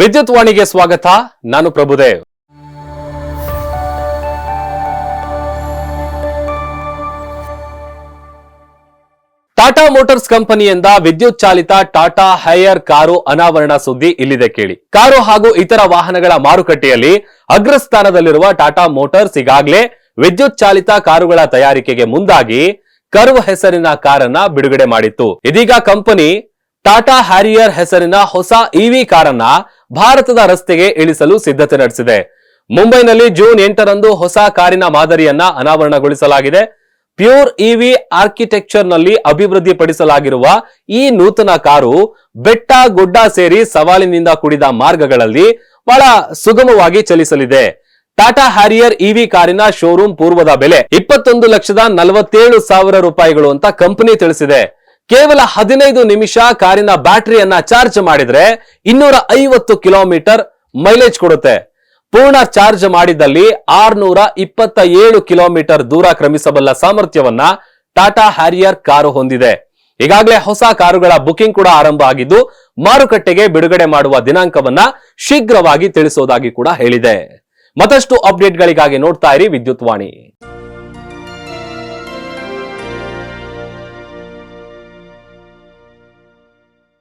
ವಿದ್ಯುತ್ ವಾಣಿಗೆ ಸ್ವಾಗತ, ನಾನು ಪ್ರಭುದೇವ್. ಟಾಟಾ ಮೋಟರ್ಸ್ ಕಂಪನಿಯಿಂದ ವಿದ್ಯುತ್ ಚಾಲಿತ ಟಾಟಾ ಹೈಯರ್ ಕಾರು ಅನಾವರಣ ಸುದ್ದಿ ಇಲ್ಲಿದೆ ಕೇಳಿ. ಕಾರು ಹಾಗೂ ಇತರ ವಾಹನಗಳ ಮಾರುಕಟ್ಟೆಯಲ್ಲಿ ಅಗ್ರಸ್ಥಾನದಲ್ಲಿರುವ ಟಾಟಾ ಮೋಟರ್ಸ್ ಈಗಾಗಲೇ ವಿದ್ಯುತ್ ಚಾಲಿತ ಕಾರುಗಳ ತಯಾರಿಕೆಗೆ ಮುಂದಾಗಿ ಕರ್ವ್ ಹೆಸರಿನ ಕಾರನ್ನ ಬಿಡುಗಡೆ ಮಾಡಿತ್ತು. ಇದೀಗ ಕಂಪನಿ ಟಾಟಾ ಹ್ಯಾರಿಯರ್ ಹೆಸರಿನ ಹೊಸ ಇವಿ ಕಾರನ್ನ ಭಾರತದ ರಸ್ತೆಗೆ ಇಳಿಸಲು ಸಿದ್ಧತೆ ನಡೆಸಿದೆ. ಮುಂಬೈನಲ್ಲಿ ಜೂನ್ ಎಂಟರಂದು ಹೊಸ ಕಾರಿನ ಮಾದರಿಯನ್ನ ಅನಾವರಣಗೊಳಿಸಲಾಗಿದೆ. ಪ್ಯೂರ್ ಇವಿ ಆರ್ಕಿಟೆಕ್ಚರ್ನಲ್ಲಿ ಅಭಿವೃದ್ಧಿಪಡಿಸಲಾಗಿರುವ ಈ ನೂತನ ಕಾರು ಬೆಟ್ಟ ಗುಡ್ಡ ಸೇರಿ ಸವಾಲಿನಿಂದ ಕೂಡಿದ ಮಾರ್ಗಗಳಲ್ಲಿ ಬಹಳ ಸುಗಮವಾಗಿ ಚಲಿಸಲಿದೆ. ಟಾಟಾ ಹ್ಯಾರಿಯರ್ ಇವಿ ಕಾರಿನ ಶೋರೂಮ್ ಪೂರ್ವದ ಬೆಲೆ ಇಪ್ಪತ್ತೊಂದು ಲಕ್ಷದ ನಲವತ್ತೇಳು ಸಾವಿರ ರೂಪಾಯಿಗಳು ಅಂತ ಕಂಪನಿ ತಿಳಿಸಿದೆ. ಕೇವಲ ಹದಿನೈದು ನಿಮಿಷ ಕಾರಿನ ಬ್ಯಾಟರಿಯನ್ನ ಚಾರ್ಜ್ ಮಾಡಿದ್ರೆ ಇನ್ನೂರ ಐವತ್ತು ಕಿಲೋಮೀಟರ್ ಮೈಲೇಜ್ ಕೊಡುತ್ತೆ. ಪೂರ್ಣ ಚಾರ್ಜ್ ಮಾಡಿದಲ್ಲಿ ಆರ್ನೂರ ಇಪ್ಪತ್ತ ಏಳು ಕಿಲೋಮೀಟರ್ ದೂರ ಕ್ರಮಿಸಬಲ್ಲ ಸಾಮರ್ಥ್ಯವನ್ನ ಟಾಟಾ ಹ್ಯಾರಿಯರ್ ಕಾರು ಹೊಂದಿದೆ. ಈಗಾಗಲೇ ಹೊಸ ಕಾರುಗಳ ಬುಕಿಂಗ್ ಕೂಡ ಆರಂಭ ಆಗಿದ್ದು, ಮಾರುಕಟ್ಟೆಗೆ ಬಿಡುಗಡೆ ಮಾಡುವ ದಿನಾಂಕವನ್ನ ಶೀಘ್ರವಾಗಿ ತಿಳಿಸೋದಾಗಿ ಕೂಡ ಹೇಳಿದೆ. ಮತ್ತಷ್ಟು ಅಪ್ಡೇಟ್ಗಳಿಗಾಗಿ ನೋಡ್ತಾ ಇರಿ ವಿದ್ಯುತ್ ವಾಣಿ.